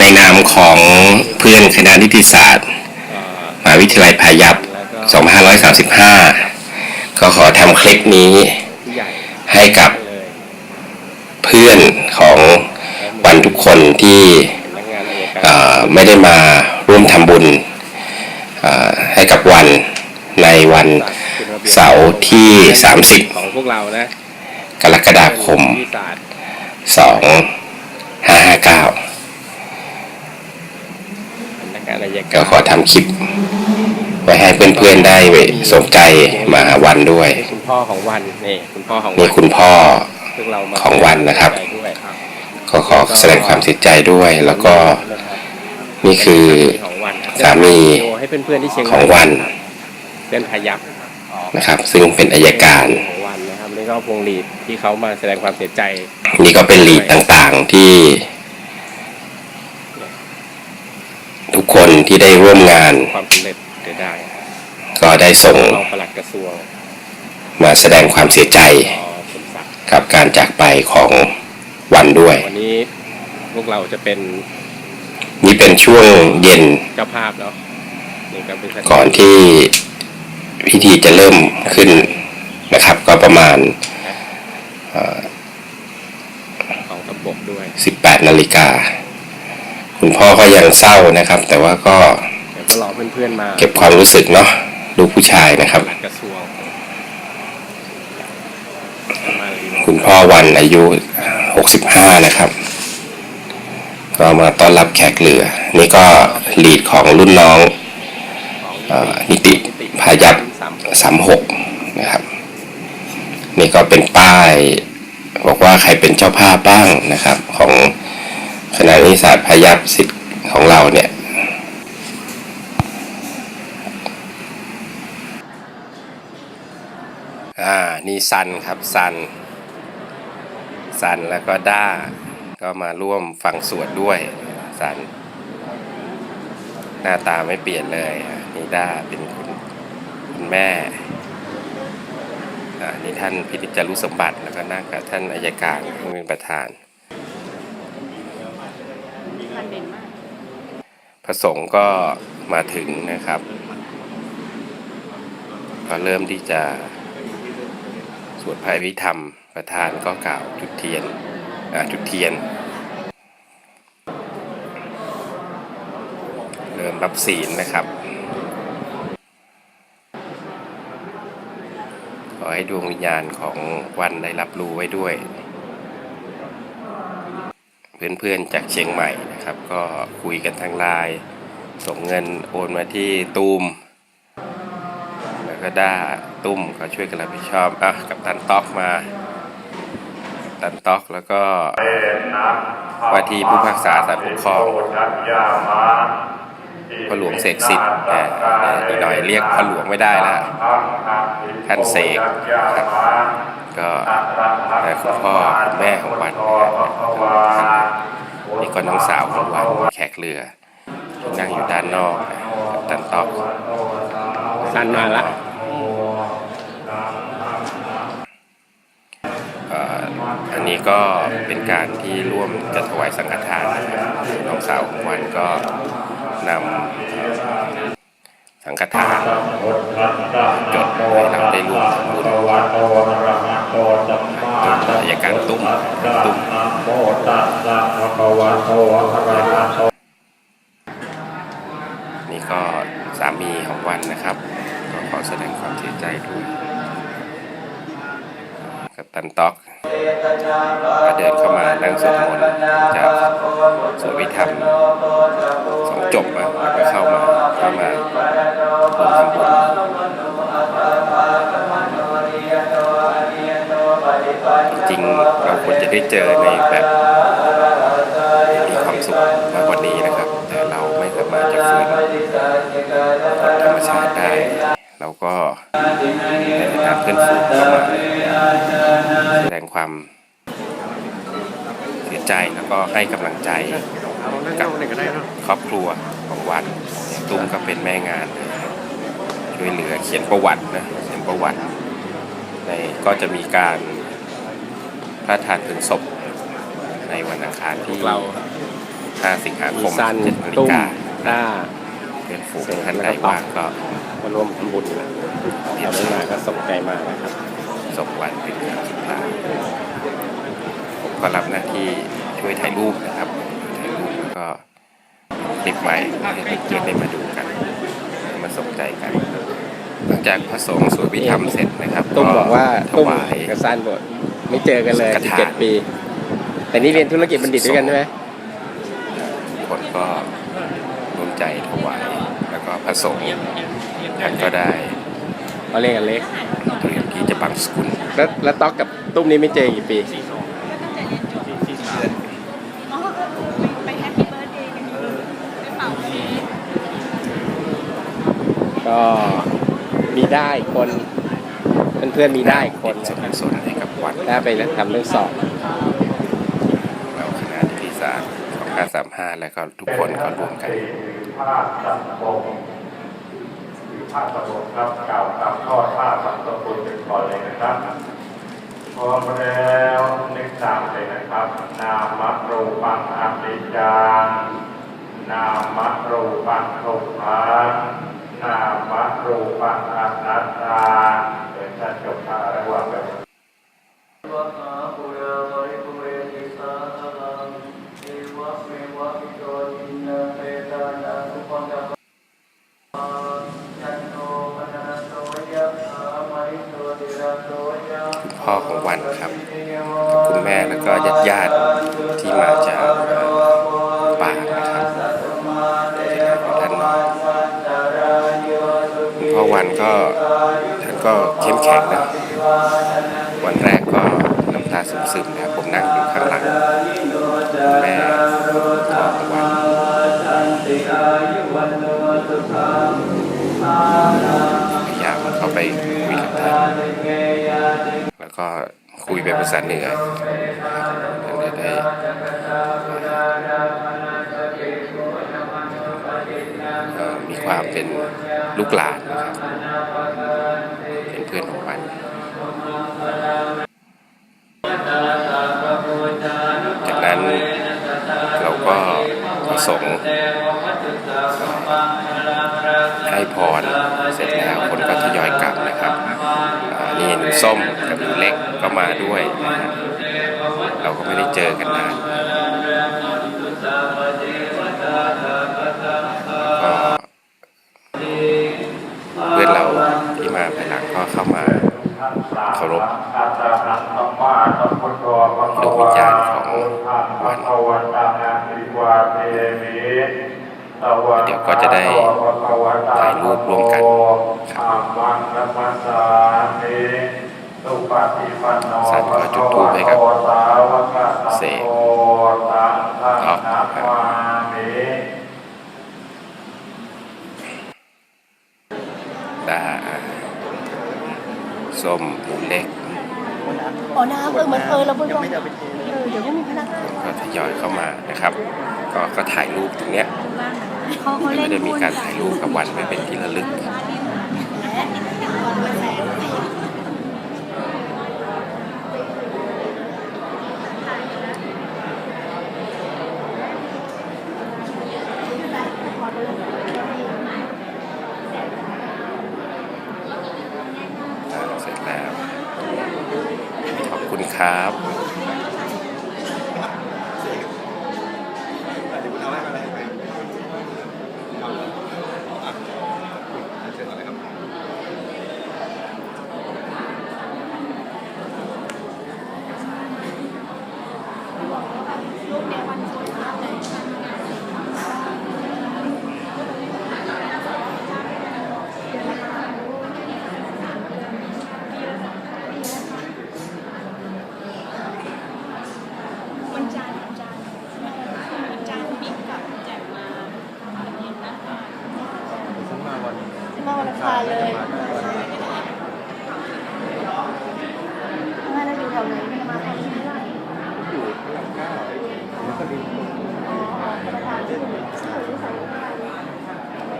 ในนามของเพื่อนคณะนิติศาสตร์มหาวิทยาลัยพายัพ2535 ก็ขอทำคลิปนี้ให้กับเพื่อนของวันทุกคนที่ไม่ได้มาร่วมทำบุญให้กับวันในวันเสาร์ที่ 30 ของพวกเรานะกรกฎาคม 2 5 5 9 กงานอัยก็การขอทำคลิปไว้ให้เพื่อนๆได้สนใจมาหาวันด้วยนี่คุณพ่อของวันนี่คุณพ่อของนี่คุณพ่อซึ่งเรามาของวันนะครับด้วยครับก็ขอแสดงความเสียใจด้วย แล้วก็นี่คือของวันครับสามีโชว์ให้เพื่อนๆที่เชียงใหม่ของวันเพื่อนพยับนะครับ ซึ่งเป็นอายการของวันนะครับนี่ก็พวงหลีดที่เขามาแสดงความเสียใจ นี่ก็เป็นลีดต่างๆที่ ทุก คนที่ได้ร่วมงาน ความสำเร็จเสียดายก็ได้ส่งรองปลัดกระทรวง มาแสดงความเสียใจอ๋อสมศักดิ์กับการจากไปของวันด้วย วันนี้พวกเราจะเป็น นี่เป็นช่วงเย็นเจ้าภาพเนาะนี่ก็เป็นก่อนที่พิธีจะเริ่มขึ้นนะครับ ก็ประมาณของตำบกด้วย 18 นาฬิกา คุณพ่อก็ยังเศร้านะครับ แต่ว่าก็เก็รอเพื่อนๆมา เก็บความรู้สึกเนาะลูกผู้ชายนะครับ กระทรวงคุณพ่อวันอายุ 65 นะครับ ก็มาต้อนรับแขกเหลือ นี่ก็ลีดของรุ่นน้องอนิติพายัพสาม36 นะครับ นี่ก็เป็นป้าย บอกว่าใครเป็นเจ้าภาพบ้างนะครับ ของ คณะนิติศาสตร์พยัพสิทธิ์ของเราเนี่ยอ่านี่ซันครับซันซันแล้วก็ด้าก็มาร่วมฟังสวดด้วยซัน หน้าตาไม่เปลี่ยนเลยอะนี่ด้าเป็นคุณคุณแม่อ่านี่ท่านพินิจจารุสมบัติแล้วก็นั่งกับท่านอายการผู้เป็นประธานเด่นมาก พระสงฆ์ก็มาถึงนะครับก็เริ่มที่จะสวดพระอภิธรรม ประธานก็กล่าวจุดเทียนอ่าจุดเทียน เริ่มรับศีลนะครับ ขอให้ดวงวิญญาณของวันได้รับรู้ไว้ด้วย เพื่อนๆจากเชียงใหม่นะครับ ก็คุยกันทางไลน์ส่งเงินโอนมาที่ตูมแล้วก็ด้าตุ้มก็ช่วยกันรับผิดชอบอะกับตันต๊อกมา ตันต๊อกแล้วก็ว่าที่ผู้พักษาสารปกครอง พ่อหลวงเสกสิทธิ์นะอีกหน่อยเรียกพ่อหลวงไม่ได้แล้วท่านเสกครับก็เอ่อคุณพ่อคุณแม่ของวันนะครับนี่ก็น้องสาวของวันแขกเรือที่นั่งอยู่ด้านนอกนะกัปตันต๊อกสั้นมาละเอ่ออันนี้ก็เป็นการที่ร่วมจะถวายสังฆทานนะครับน้องสาวของวันก็ นำสังฆทานจดให้เราได้ร่วมทำบุญจดอายการตุ้มตุ้มนี่ก็สามีของวันนะครับ ก็ขอแสดงความเสียใจด้วยกับตันต๊อกก็เดินเข้ามานั่งสวดมนต์จากสวดวิธรรมสอง จบอะแล้วก็เข้ามาเข้ามาร่วมทำบุญจริงเราควรจะได้เจอในแบบมีความสุขมากกว่านี้นะครับ แต่เราไม่สามารถจะฝืนกฎธรรมชาติได้เราก็ในฐานะเพื่อนฝูงเข้ามาแสดงความเสียใจแล้วก็ให้กำลังใจ กับครอบครัวของวัดอย่างตุ้มก็เป็นแม่งานเลยช่วยเหลือเขียนประวัตินะเขียนประวัติในก็จะมีการพระทานเพลิงศพในวันอังคารที่เรา15สิงหาคมีมซัน7นาฬิตุ้มกาต้าเพื่อนฝูงท่านใดว่างก็มาร่วมทำบุญนะเราไม่มาก็ส่งใจมานะครับส่งวันเป็นครั้งสุดท้ายผมก็รับหน้าที่ช่วยถ่ายรูปนะครับถ่ายรูปแล้วก็ คลิปไว้ให้เพื่อนๆได้มาดูกัน มาสนใจกัน หลังจากพระสงฆ์สวดพิธรรมเสร็จนะครับตุ้มบอกว่าถตุ้มวาย กับซันบอกไม่เจอกันเลยสังฆทาน17ปี แต่นี่เรียนธุรกิจบัณฑิตด้วยกันใช่ไหมคนก็ร่วมใจถวายแล้วก็พระสงฆ์ท่านก็ได้เขาเรียกกันเล็กเตรียมที่จะบังสกุลแล้วแล้วต๊อกกับตุ้มนี่ไม่เจอกี่ปี อ๋อไปแฮปปี้เบิร์ดเดย์กันอยู่ไปเป่าเค้ก ก็มีได้คนเพื่อนๆมีได้คนส่วนกุศลให้กับวัดถ้าไปทำเรื่องสอบเราคณะที่สามของการสามห้าแล้วก็ทุกคนก็รวมกันภาพสังคมคือภาพสมุดครับกล่าวตามข้อท่าสังสกุลเป็นก่อนเลยนะครับพร้อมแล้วนึกตามเลยนะครับ นามะรูปังอนิจจังนามะรูปังทุกขัง นามะรูปังอนัตตาเดี๋ยวท่านจบท่าระหว่างแบบพ่อของวันครับ คุณแม่แล้วก็ญาติญาติ ซึมๆนะผมนั่งอยู่ข้างหลังแม่พ่อของวันพยายามเข้าไปคุยกับท่านแล้วก็คุยเป็นภาษาเหนือท่านจะได้เอ่อมีความเป็นลูกหลานนะครับเป็นเพื่อนของมัน จากนั้นเราก็ประสงค์ให้พ ร เสร็จแล้วคนก็ทยอยกลับนะครับอ่านี่หนูส้มกับหนูเล็กก็มาด้วยนะฮะเราก็ไม่ได้เจอกันนานเพื่อนเราที่มาภายหลังก็เข้ามาเคารพดวงวิญญาณของวัน เดี๋ยวก็จะได้ถ่ายรูปร่วมกันครับสันก็จุดธูปให้กับเสกอ๋อครับดาส้มหมูเล็กอ๋อน้ำเออเหมือนเออเราเพิ่งลงเออเดี๋ยวก็มีพนักงานก็ทยอยเข้ามานะครับ ก็ก็ถ่ายรูปตรงเนี้ย เขาเขาเล่นก็จะมีการถ่ายรูปกับวันไว้เป็นที่ระลึกเสร็จแล้ว ขอบคุณครับ วันจันทร์วันจันทร์วันจันทร์บิ๊กกับแจ่ มมาเย็นนะมาวันอังคารเลย